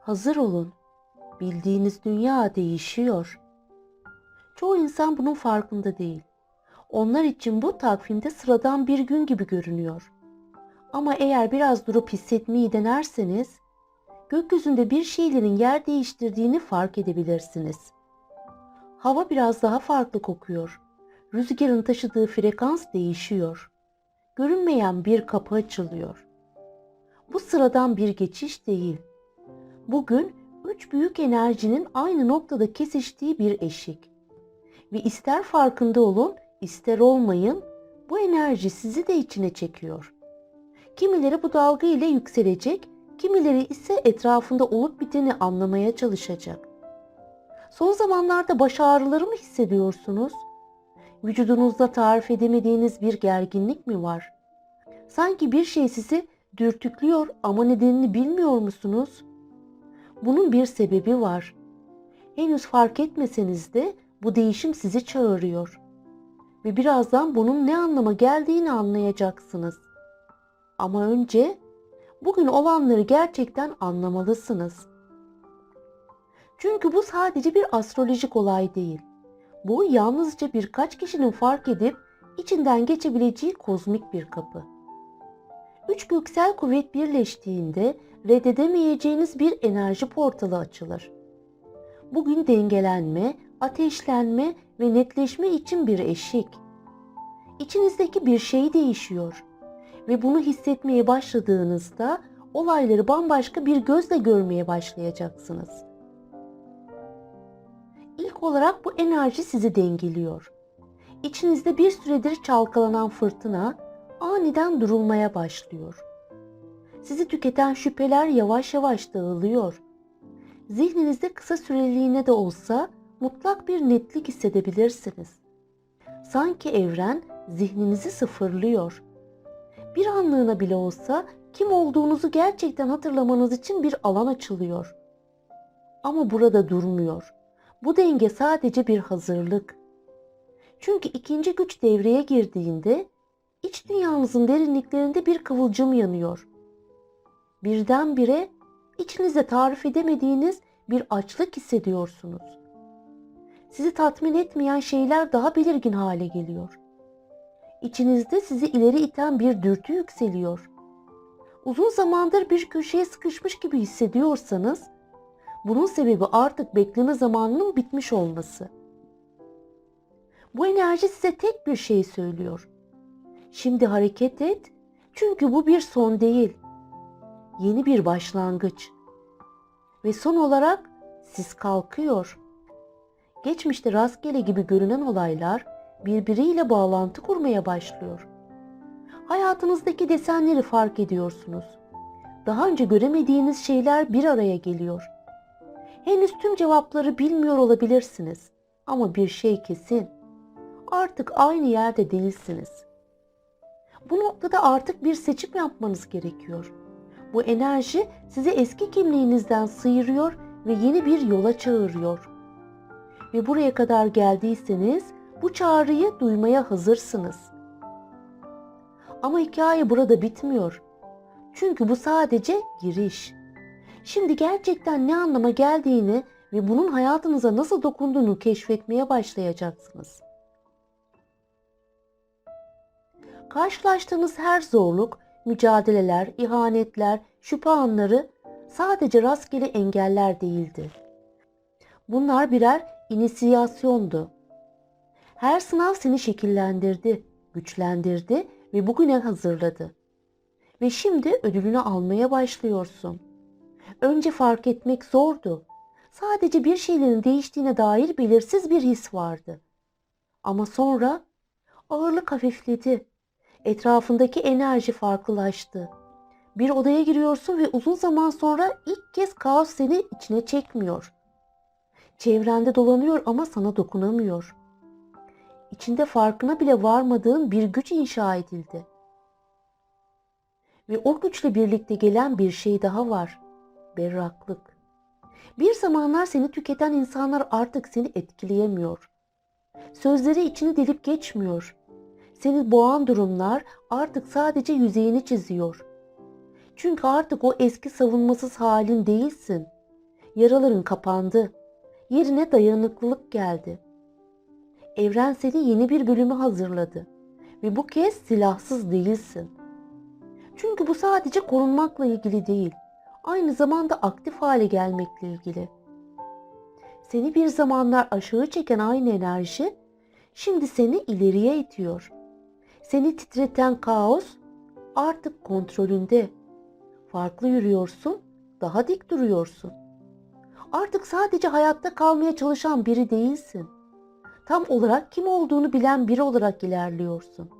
Hazır olun. Bildiğiniz dünya değişiyor. Çoğu insan bunun farkında değil. Onlar için bu takvimde sıradan bir gün gibi görünüyor. Ama eğer biraz durup hissetmeyi denerseniz, gökyüzünde bir şeylerin yer değiştirdiğini fark edebilirsiniz. Hava biraz daha farklı kokuyor. Rüzgarın taşıdığı frekans değişiyor. Görünmeyen bir kapı açılıyor. Bu sıradan bir geçiş değil. Bugün üç büyük enerjinin aynı noktada kesiştiği bir eşik. Ve ister farkında olun, ister olmayın, bu enerji sizi de içine çekiyor. Kimileri bu dalga ile yükselecek, kimileri ise etrafında olup biteni anlamaya çalışacak. Son zamanlarda baş ağrıları mı hissediyorsunuz? Vücudunuzda tarif edemediğiniz bir gerginlik mi var? Sanki bir şey sizi dürtüklüyor ama nedenini bilmiyor musunuz? Bunun bir sebebi var. Henüz fark etmeseniz de bu değişim sizi çağırıyor. Ve birazdan bunun ne anlama geldiğini anlayacaksınız. Ama önce bugün olanları gerçekten anlamalısınız. Çünkü bu sadece bir astrolojik olay değil. Bu yalnızca birkaç kişinin fark edip içinden geçebileceği kozmik bir kapı. Üç göksel kuvvet birleştiğinde reddedemeyeceğiniz bir enerji portalı açılır. Bugün dengelenme, ateşlenme ve netleşme için bir eşik. İçinizdeki bir şey değişiyor ve bunu hissetmeye başladığınızda olayları bambaşka bir gözle görmeye başlayacaksınız. İlk olarak bu enerji sizi dengeliyor. İçinizde bir süredir çalkalanan fırtına aniden durulmaya başlıyor. Sizi tüketen şüpheler yavaş yavaş dağılıyor. Zihninizde kısa süreliğine de olsa mutlak bir netlik hissedebilirsiniz. Sanki evren zihninizi sıfırlıyor. Bir anlığına bile olsa kim olduğunuzu gerçekten hatırlamanız için bir alan açılıyor. Ama burada durmuyor. Bu denge sadece bir hazırlık. Çünkü ikinci güç devreye girdiğinde iç dünyanızın derinliklerinde bir kıvılcım yanıyor. Birdenbire içinizde tarif edemediğiniz bir açlık hissediyorsunuz. Sizi tatmin etmeyen şeyler daha belirgin hale geliyor. İçinizde sizi ileri iten bir dürtü yükseliyor. Uzun zamandır bir köşeye sıkışmış gibi hissediyorsanız, bunun sebebi artık bekleme zamanının bitmiş olması. Bu enerji size tek bir şey söylüyor. Şimdi hareket et çünkü bu bir son değil. Yeni bir başlangıç. Ve son olarak siz kalkıyor. Geçmişte rastgele gibi görünen olaylar birbiriyle bağlantı kurmaya başlıyor. Hayatınızdaki desenleri fark ediyorsunuz. Daha önce göremediğiniz şeyler bir araya geliyor. Henüz tüm cevapları bilmiyor olabilirsiniz ama bir şey kesin. Artık aynı yerde değilsiniz. Bu noktada artık bir seçim yapmanız gerekiyor. Bu enerji sizi eski kimliğinizden sıyırıyor ve yeni bir yola çağırıyor. Ve buraya kadar geldiyseniz bu çağrıyı duymaya hazırsınız. Ama hikaye burada bitmiyor. Çünkü bu sadece giriş. Şimdi gerçekten ne anlama geldiğini ve bunun hayatınıza nasıl dokunduğunu keşfetmeye başlayacaksınız. Karşılaştığınız her zorluk, mücadeleler, ihanetler, şüphe anları sadece rastgele engeller değildi. Bunlar birer inisiyasyondu. Her sınav seni şekillendirdi, güçlendirdi ve bugüne hazırladı. Ve şimdi ödülünü almaya başlıyorsun. Önce fark etmek zordu. Sadece bir şeylerin değiştiğine dair belirsiz bir his vardı. Ama sonra ağırlık hafifledi. Etrafındaki enerji farklılaştı. Bir odaya giriyorsun ve uzun zaman sonra ilk kez kaos seni içine çekmiyor. Çevrende dolanıyor ama sana dokunamıyor. İçinde farkına bile varmadığın bir güç inşa edildi. Ve o güçle birlikte gelen bir şey daha var. Berraklık. Bir zamanlar seni tüketen insanlar artık seni etkileyemiyor. Sözleri içini delip geçmiyor. Seni boğan durumlar artık sadece yüzeyini çiziyor. Çünkü artık o eski savunmasız halin değilsin. Yaraların kapandı. Yerine dayanıklılık geldi. Evren seni yeni bir bölümü hazırladı ve bu kez silahsız değilsin. Çünkü bu sadece korunmakla ilgili değil, aynı zamanda aktif hale gelmekle ilgili. Seni bir zamanlar aşağı çeken aynı enerji şimdi seni ileriye itiyor. Seni titreten kaos artık kontrolünde. Farklı yürüyorsun, daha dik duruyorsun. Artık sadece hayatta kalmaya çalışan biri değilsin. Tam olarak kim olduğunu bilen biri olarak ilerliyorsun.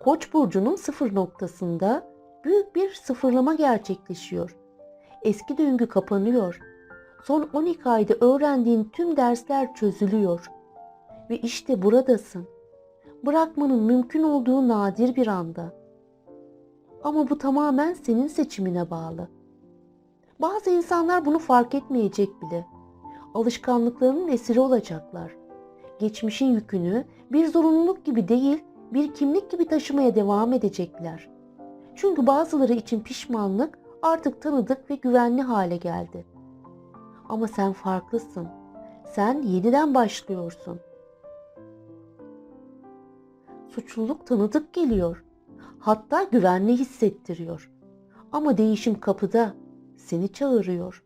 Koç burcunun sıfır noktasında büyük bir sıfırlama gerçekleşiyor. Eski döngü kapanıyor. Son 12 ayda öğrendiğin tüm dersler çözülüyor. Ve işte buradasın. Bırakmanın mümkün olduğu nadir bir anda. Ama bu tamamen senin seçimine bağlı. Bazı insanlar bunu fark etmeyecek bile. Alışkanlıklarının esiri olacaklar. Geçmişin yükünü bir zorunluluk gibi değil, bir kimlik gibi taşımaya devam edecekler. Çünkü bazıları için pişmanlık artık tanıdık ve güvenli hale geldi. Ama sen farklısın. Sen yeniden başlıyorsun. Suçluluk tanıdık geliyor. Hatta güvenli hissettiriyor. Ama değişim kapıda. Seni çağırıyor.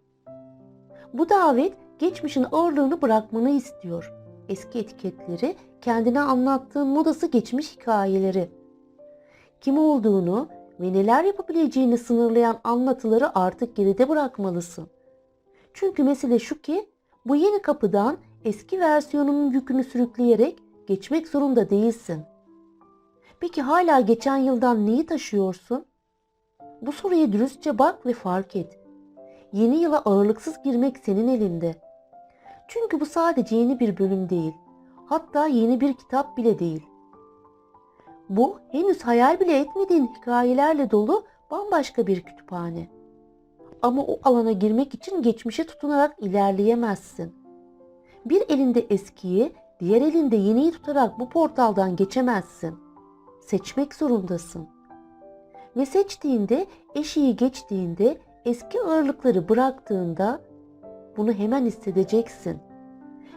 Bu davet geçmişin ağırlığını bırakmanı istiyor. Eski etiketleri, kendine anlattığın modası geçmiş hikayeleri. Kim olduğunu ve neler yapabileceğini sınırlayan anlatıları artık geride bırakmalısın. Çünkü mesele şu ki bu yeni kapıdan eski versiyonunun yükünü sürükleyerek geçmek zorunda değilsin. Peki hala geçen yıldan neyi taşıyorsun? Bu soruya dürüstçe bak ve fark et. Yeni yıla ağırlıksız girmek senin elinde. Çünkü bu sadece yeni bir bölüm değil. Hatta yeni bir kitap bile değil. Bu henüz hayal bile etmediğin hikayelerle dolu bambaşka bir kütüphane. Ama o alana girmek için geçmişe tutunarak ilerleyemezsin. Bir elinde eskiyi, diğer elinde yeniyi tutarak bu portaldan geçemezsin. Seçmek zorundasın. Ve seçtiğinde, eşiği geçtiğinde, eski ağırlıkları bıraktığında bunu hemen hissedeceksin.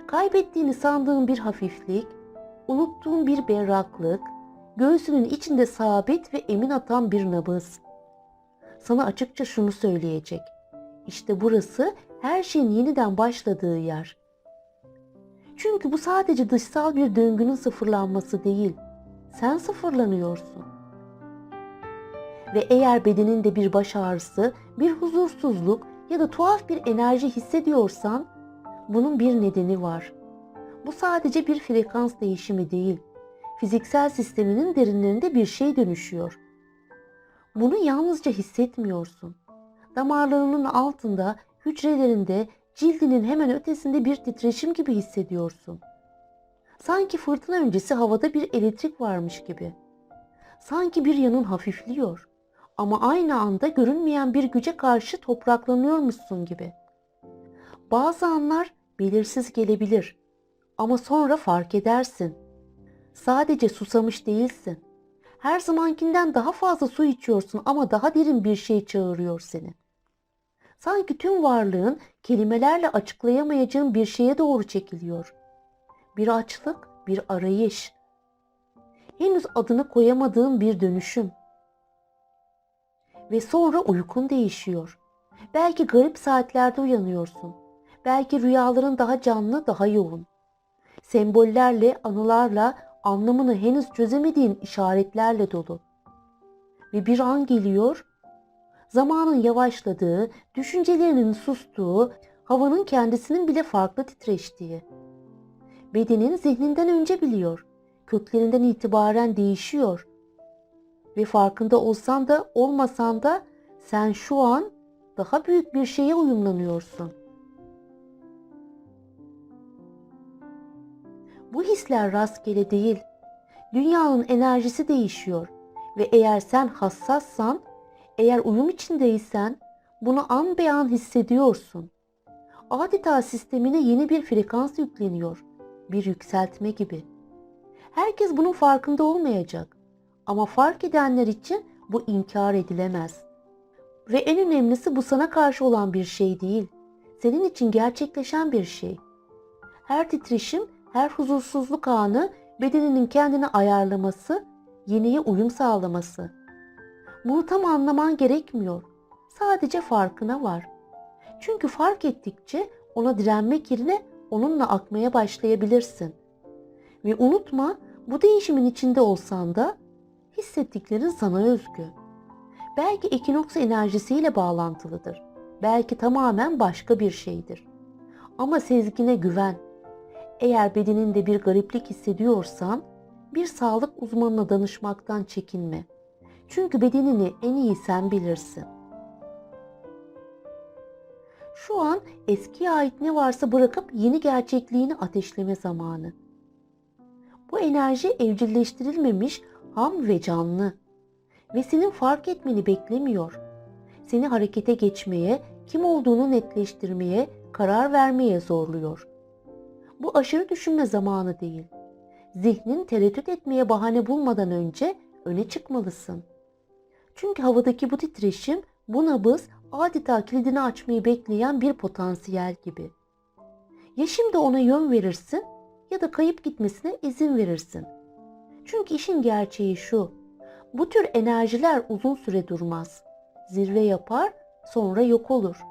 Kaybettiğini sandığın bir hafiflik, unuttuğun bir berraklık, göğsünün içinde sabit ve emin atan bir nabız. Sana açıkça şunu söyleyecek. İşte burası her şeyin yeniden başladığı yer. Çünkü bu sadece dışsal bir döngünün sıfırlanması değil. Sen sıfırlanıyorsun. Ve eğer bedeninde bir baş ağrısı, bir huzursuzluk ya da tuhaf bir enerji hissediyorsan bunun bir nedeni var. Bu sadece bir frekans değişimi değil. Fiziksel sisteminin derinlerinde bir şey dönüşüyor. Bunu yalnızca hissetmiyorsun. Damarlarının altında, hücrelerinde, cildinin hemen ötesinde bir titreşim gibi hissediyorsun. Sanki fırtına öncesi havada bir elektrik varmış gibi. Sanki bir yanın hafifliyor ama aynı anda görünmeyen bir güce karşı topraklanıyormuşsun gibi. Bazı anlar belirsiz gelebilir ama sonra fark edersin. Sadece susamış değilsin. Her zamankinden daha fazla su içiyorsun ama daha derin bir şey çağırıyor seni. Sanki tüm varlığın kelimelerle açıklayamayacağın bir şeye doğru çekiliyor. Bir açlık, bir arayış. Henüz adını koyamadığın bir dönüşüm. Ve sonra uykun değişiyor. Belki garip saatlerde uyanıyorsun. Belki rüyaların daha canlı, daha yoğun. Sembollerle, anılarla, anlamını henüz çözemediğin işaretlerle dolu. Ve bir an geliyor, zamanın yavaşladığı, düşüncelerinin sustuğu, havanın kendisinin bile farklı titreştiği. Bedenin zihninden önce biliyor. Köklerinden itibaren değişiyor. Ve farkında olsan da olmasan da sen şu an daha büyük bir şeye uyumlanıyorsun. Bu hisler rastgele değil. Dünyanın enerjisi değişiyor ve eğer sen hassassan, eğer uyum içindeysen bunu an be an hissediyorsun. Adeta sistemine yeni bir frekans yükleniyor. Bir yükseltme gibi. Herkes bunun farkında olmayacak. Ama fark edenler için bu inkar edilemez. Ve en önemlisi bu sana karşı olan bir şey değil. Senin için gerçekleşen bir şey. Her titreşim, her huzursuzluk anı bedeninin kendini ayarlaması, yeniye uyum sağlaması. Bunu tam anlaman gerekmiyor. Sadece farkına var. Çünkü fark ettikçe ona direnmek yerine onunla akmaya başlayabilirsin. Ve unutma bu değişimin içinde olsan da hissettiklerin sana özgü. Belki ekinoks enerjisiyle bağlantılıdır. Belki tamamen başka bir şeydir. Ama sezgine güven. Eğer bedeninde bir gariplik hissediyorsan bir sağlık uzmanına danışmaktan çekinme. Çünkü bedenini en iyi sen bilirsin. Şu an eskiye ait ne varsa bırakıp yeni gerçekliğini ateşleme zamanı. Bu enerji evcilleştirilmemiş, ham ve canlı. Ve senin fark etmeni beklemiyor. Seni harekete geçmeye, kim olduğunu netleştirmeye, karar vermeye zorluyor. Bu aşırı düşünme zamanı değil. Zihnin tereddüt etmeye bahane bulmadan önce öne çıkmalısın. Çünkü havadaki bu titreşim, bu nabız adeta kilidini açmayı bekleyen bir potansiyel gibi. Ya şimdi ona yön verirsin ya da kayıp gitmesine izin verirsin. Çünkü işin gerçeği şu. Bu tür enerjiler uzun süre durmaz. Zirve yapar, sonra yok olur.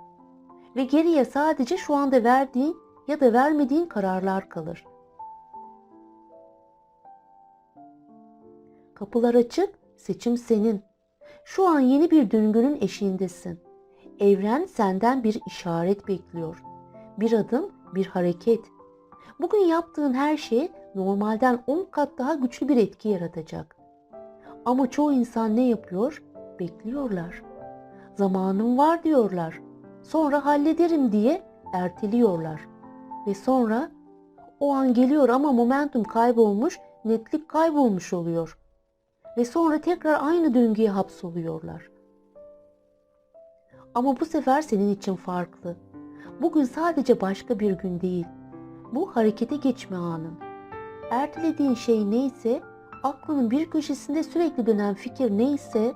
Ve geriye sadece şu anda verdiğin ya da vermediğin kararlar kalır. Kapılar açık, seçim senin. Şu an yeni bir döngünün eşiğindesin. Evren senden bir işaret bekliyor. Bir adım, bir hareket. Bugün yaptığın her şey normalden 10 kat daha güçlü bir etki yaratacak. Ama çoğu insan ne yapıyor? Bekliyorlar. Zamanım var diyorlar. Sonra hallederim diye erteliyorlar. Ve sonra o an geliyor ama momentum kaybolmuş, netlik kaybolmuş oluyor. Ve sonra tekrar aynı döngüye hapsoluyorlar. Ama bu sefer senin için farklı. Bugün sadece başka bir gün değil. Bu harekete geçme anın. Ertelediğin şey neyse, aklının bir köşesinde sürekli dönen fikir neyse,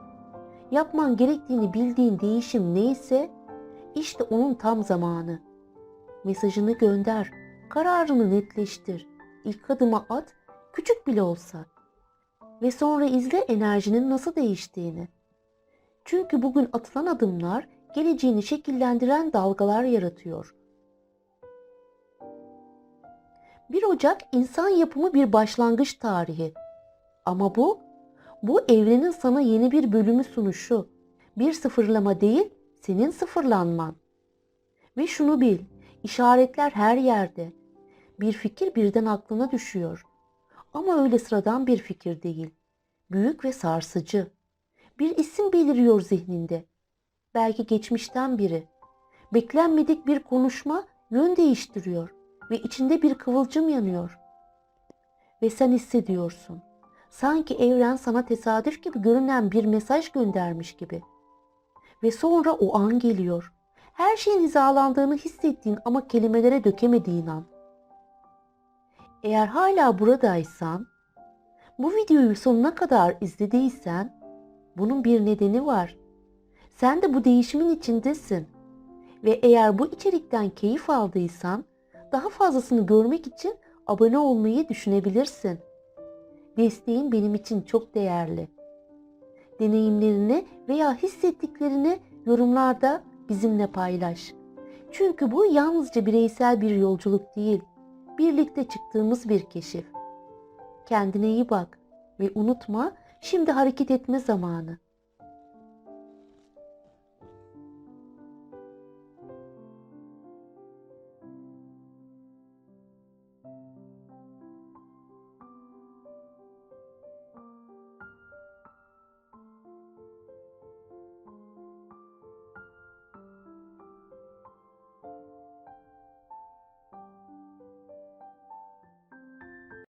yapman gerektiğini bildiğin değişim neyse, işte onun tam zamanı. Mesajını gönder, kararını netleştir, ilk adımı at, küçük bile olsa. Ve sonra izle enerjinin nasıl değiştiğini. Çünkü bugün atılan adımlar geleceğini şekillendiren dalgalar yaratıyor. 1 Ocak insan yapımı bir başlangıç tarihi. Ama bu, bu evrenin sana yeni bir bölümü sunuşu. Bir sıfırlama değil, senin sıfırlanman. Ve şunu bil, işaretler her yerde. Bir fikir birden aklına düşüyor. Ama öyle sıradan bir fikir değil. Büyük ve sarsıcı. Bir isim beliriyor zihninde. Belki geçmişten biri. Beklenmedik bir konuşma yön değiştiriyor ve içinde bir kıvılcım yanıyor. Ve sen hissediyorsun. Sanki evren sana tesadüf gibi görünen bir mesaj göndermiş gibi. Ve sonra o an geliyor. Her şeyin hizalandığını hissettiğin ama kelimelere dökemediğin an. Eğer hala buradaysan, bu videoyu sonuna kadar izlediysen, bunun bir nedeni var. Sen de bu değişimin içindesin. Ve eğer bu içerikten keyif aldıysan, daha fazlasını görmek için abone olmayı düşünebilirsin. Desteğin benim için çok değerli. Deneyimlerini veya hissettiklerini yorumlarda bizimle paylaş. Çünkü bu yalnızca bireysel bir yolculuk değil, birlikte çıktığımız bir keşif. Kendine iyi bak ve unutma şimdi hareket etme zamanı.